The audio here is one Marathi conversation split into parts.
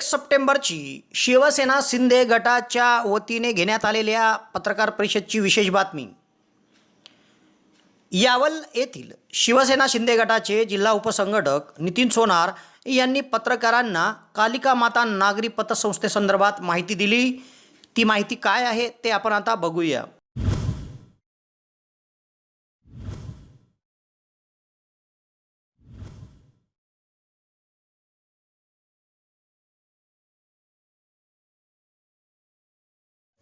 एक सप्टेंबरची शिवसेना शिंदे गटाच्या वतीने घेण्यात आलेल्या पत्रकार परिषदची विशेष बातमी. यावल येथील शिवसेना शिंदे गटाचे जिल्हा उपसंघटक नितीन सोनार यांनी पत्रकारांना कालिका माता नागरी पतसंस्थेसंदर्भात माहिती दिली. ती माहिती काय आहे ते आपण आता बघूया.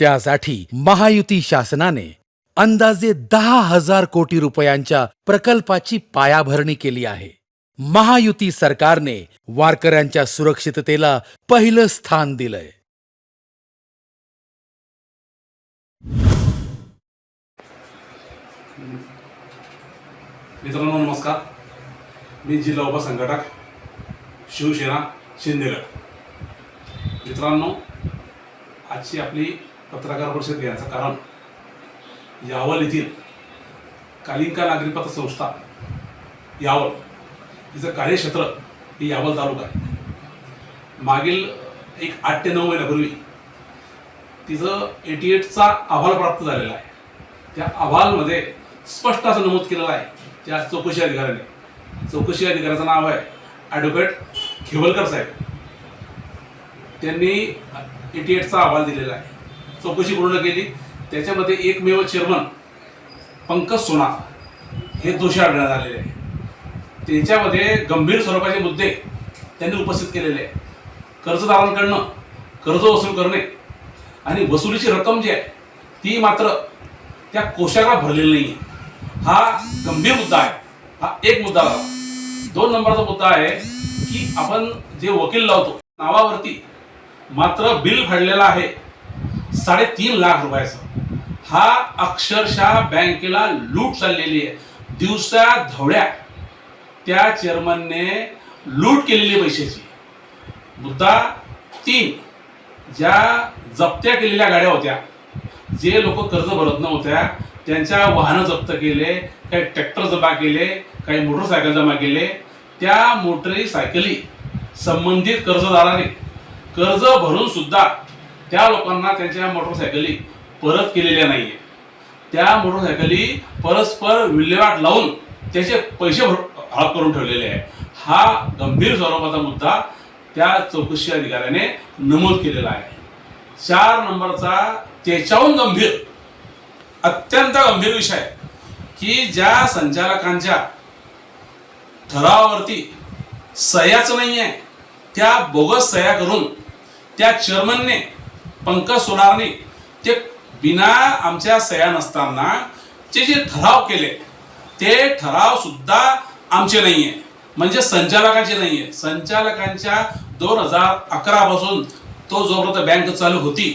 त्यासाठी महायुती शासनाने अंदाजे दहा हजार कोटी रुपयांच्या प्रकल्पाची पायाभरणी केली आहे. महायुती सरकारने वारकऱ्यांच्या सुरक्षिततेला पहिलं स्थान दिलंय. मित्रांनो नमस्कार. मी जिल्हा उपसंघटक शिवसेना शिंदेगड. मित्रांनो आजची आपली पत्रकार परिषद घेण्याचं कारण यावल येथील कालिंका नागरी संस्था यावल तिचं कार्यक्षेत्र हे यावल तालुका आहे. मागील एक आठ ते नऊ महिन्यापूर्वी तिचं एटी एटचा अहवाल प्राप्त झालेला आहे. त्या अहवालमध्ये स्पष्ट असं नमूद केलेलं आहे. त्या चौकशी अधिकाऱ्याने. चौकशी अधिकाऱ्याचं नाव आहे ॲडव्होकेट खेवलकर साहेब. त्यांनी एटी एटचा अहवाल दिलेला आहे. चौकशी पूर्ण केली. त्याच्यामध्ये एकमेव चेअरमन पंकज सोनार हे दोषी आढळण्यात आलेले आहे त्याच्यामध्ये गंभीर स्वरूपाचे मुद्दे त्यांनी उपस्थित केलेले आहे कर्जदारांकडनं कर्ज वसूल करणे आणि वसुलीची रक्कम जी आहे ती मात्र त्या कोशाला भरलेली नाही आहे हा गंभीर मुद्दा आहे. हा एक मुद्दा लावा. दोन नंबरचा मुद्दा आहे की आपण जे वकील लावतो नावावरती मात्र बिल फाडलेलं आहे. साडेतीन लाख रुपयाचा. हा अक्षरशः बँकेला लूट चाललेली आहे. दिवसा धवड्या त्या चेअरमनने लूट केलेली पैशाची. मुद्दा तीन ज्या जप्त्या केलेल्या गाड्या होत्या जे लोक कर्ज भरत नव्हत्या त्यांच्या वाहनं जप्त केले काही ट्रॅक्टर जमा केले काही मोटरसायकल जमा केले त्या मोटरसायकली संबंधित कर्जदाराने कर्ज भरून सुद्धा त्या लोकांना त्यांच्या मोटरसायकली परत केलेल्या नाहीये. त्या मोटरसायकली परस्पर विल्हेवाट लावून त्याचे पैसे भर हडप करून ठेवलेले आहे हा गंभीर स्वरूपाचा मुद्दा त्या चौकशी अधिकाऱ्याने नमूद केलेला आहे. चार नंबरचा त्याच्याहून गंभीर अत्यंत गंभीर विषय की ज्या संचालकांच्या ठरावावरती सह्याच नाही आहे त्या बोगस सह्या करून त्या चेअरमनने पंकज सोनारने ते बिना आमच्या सह्या नसताना ते जे ठराव केले ते ठराव सुद्धा आमचे नाही आहे म्हणजे संचालकांचे नाही आहे संचालकांच्या दोन हजार अकरा पासून तो जोपर्यंत बँक चालू होती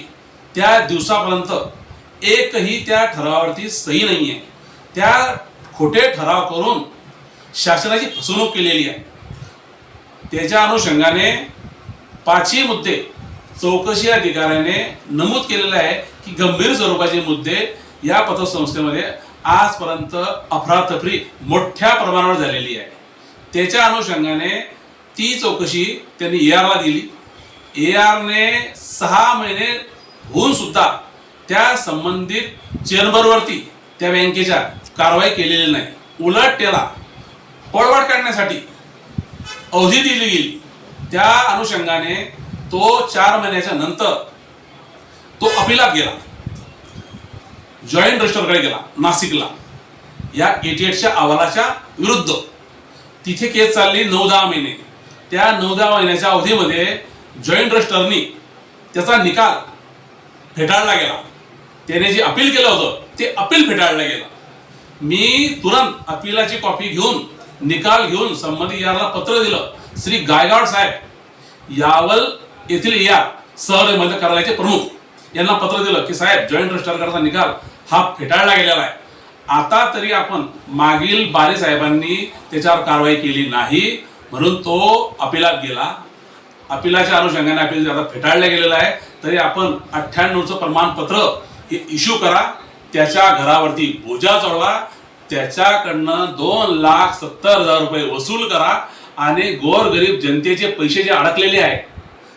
त्या दिवसापर्यंत एकही त्या ठरावावरती सही नाही आहे त्या खोटे ठराव करून शासनाची फसवणूक केलेली आहे. त्याच्या अनुषंगाने पाचही मुद्दे चौकशी अधिकाऱ्याने नमूद केलेलं आहे की गंभीर स्वरूपाचे मुद्दे या पतसंस्थेमध्ये आजपर्यंत अफरातफरी मोठ्या प्रमाणावर झालेली आहे. त्याच्या अनुषंगाने ती चौकशी त्यांनी ए आरला दिली. ए आरने सहा महिने होऊन सुद्धा त्या संबंधित चेअरमनवरती त्या बँकेच्या कारवाई केलेली नाही. उलट त्याला पळवाट काढण्यासाठी अवधी दिली गेली. त्या अनुषंगाने तो चार महिन्याच्या नंतर तो अपिलात गेला. जॉईंट रजिस्टरकडे गेला नाशिकला. या एटी एटच्या अहवालाच्या विरुद्ध. तिथे केस चालली नऊ दहा महिने. त्या नऊ दहा महिन्याच्या अवधीमध्ये जॉईंट रजिस्टरनी त्याचा निकाल फेटाळला गेला. त्याने जे अपील केलं होतं ते अपील फेटाळलं गेलं. मी तुरंत अपिलाची कॉपी घेऊन निकाल घेऊन संबंधित याला पत्र दिलं. श्री गायगाड साहेब यावल येथील या सहमध्ये कार्यालयाचे प्रमुख यांना पत्र दिलं की साहेब जॉईंट रजिस्टरकरता निकाल हा फेटाळला गेलेला आहे. आता तरी आपण मागील बारे साहेबांनी त्याच्यावर कारवाई केली नाही म्हणून तो अपिलात गेला. अपिलाच्या अनुषंगाने अपील आता फेटाळला गेलेला आहे. तरी आपण अठ्ठ्याण्णवचं प्रमाणपत्र हे इश्यू करा त्याच्या घरावरती बोजा चढवा त्याच्याकडनं दोन लाख सत्तर हजार रुपये वसूल करा आणि गोरगरीब जनतेचे पैसे जे अडकलेले आहे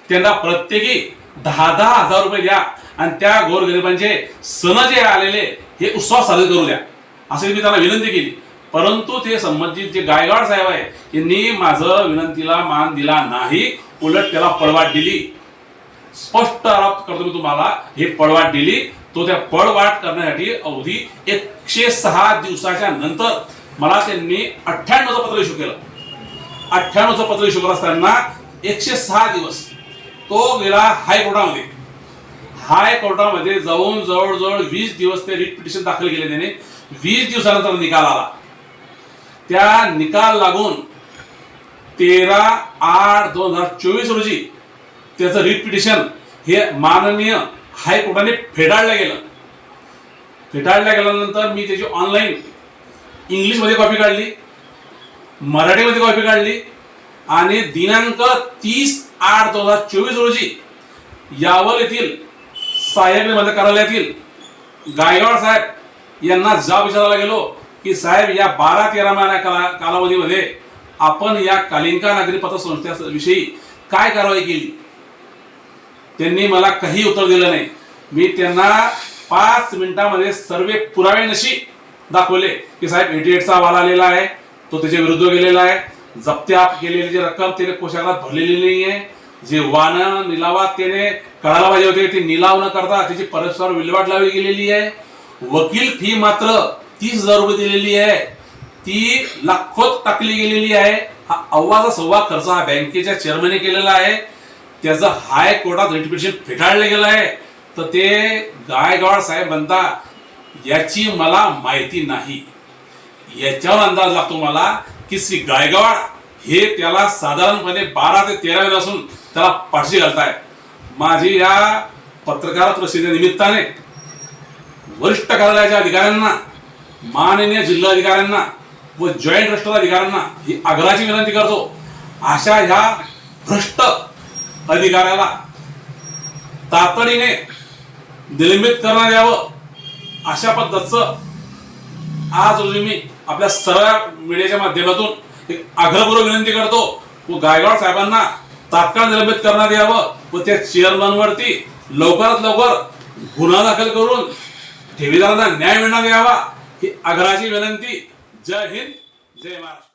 त्यांना प्रत्येकी दहा दहा हजार रुपये द्या आणि त्या गोरगरिबांचे सण जे आलेले हे उत्सव साजरे करू द्या. असे मी त्यांना विनंती केली. परंतु ते संबंधित जे गायकवाड साहेब आहे यांनी माझं विनंतीला मान दिला नाही उलट त्याला पळवाट दिली. स्पष्ट आरोप करतो मी तुम्हाला हे पळवाट दिली. तो त्या पळवाट करण्यासाठी अवधी एकशे सहा दिवसाच्या नंतर मला त्यांनी अठ्ठ्याण्णवचं पत्र इश्यू केलं. अठ्ठ्याण्णवचं पत्र इश्यू करत असताना एकशे सहा दिवस तो गेला हायकोर्टामध्ये. हायकोर्टामध्ये जाऊन जवळजवळ वीस दिवस ते रिट पिटिशन दाखल केले त्याने. वीस दिवसानंतर निकाल आला. त्या निकाल लागून तेरा आठ दोन हजार चोवीस रोजी त्याचं रिट पिटिशन हे माननीय हायकोर्टाने फेटाळलं गेलं. फेटाळल्या गेल्यानंतर मी त्याची ऑनलाईन इंग्लिशमध्ये कॉपी काढली मराठीमध्ये कॉपी काढली आणि दिनांक तीस आठ दोन हजार चोवीस रोजी यावल येथील साहेब माझ्या कार्यालयातील गायकवाड साहेब यांना जाब विचारायला गेलो की साहेब या बारा तेरा महिन्या काला कालावधीमध्ये आपण या कालिंका नागरी पतसंस्थेविषयी काय कारवाई केली? त्यांनी मला काही उत्तर दिलं नाही. मी त्यांना पाच मिनिटामध्ये सर्व पुरावे नशी दाखवले की साहेब एटी एटचा अहवाल आलेला आहे तो त्याच्या विरुद्ध गेलेला आहे जप्त्या केलेली जी रक्कम त्याने कोशागारात भरलेली नाही आहे जे वाहन निलावात त्याने कळायला पाहिजे होते ते निलाव न करता त्याची परस्पर विल्हेवाट लावली गेलेली आहे. वकील फी मात्र तीस हजार रुपये दिलेली आहे. ती लाखोत टाकली गेलेली आहे. हा अव्वाचा सव्वा खर्च हा बँकेच्या चेअरमॅनने केलेला आहे. त्याचं हाय कोर्टात रिटिफिकेशन फेटाळलं गेलं आहे. तर ते गायगवाड साहेब म्हणता याची मला माहिती नाही. याच्यावर अंदाज लागतो मला की श्री गायगवाड हे त्याला साधारणपणे बारा ते तेरा असून त्याला पाठशी घालताय. माझी या पत्रकार परिषदे निमित्ताने वरिष्ठ कार्यालयाच्या अधिकाऱ्यांना माननीय जिल्हाधिकाऱ्यांना व जॉईंट रजिस्टर अधिकाऱ्यांना ही आग्रहाची विनंती करतो. अशा ह्या भ्रष्ट अधिकाऱ्याला तातडीने निलंबित करण्यात यावं अशा पद्धतीचं आज रोजी मी आपल्या सरळ मीडियाच्या माध्यमातून एक आग्रहपूर्वक विनंती करतो व गायकवाड साहेबांना तात्काळ निलंबित करण्यात यावं व त्या चेअरमनवरती लवकरात लवकर गुन्हा दाखल करून ठेवीदारांना न्याय मिळण्यात यावा ही आग्रहाची विनंती. जय हिंद जय महाराष्ट्र.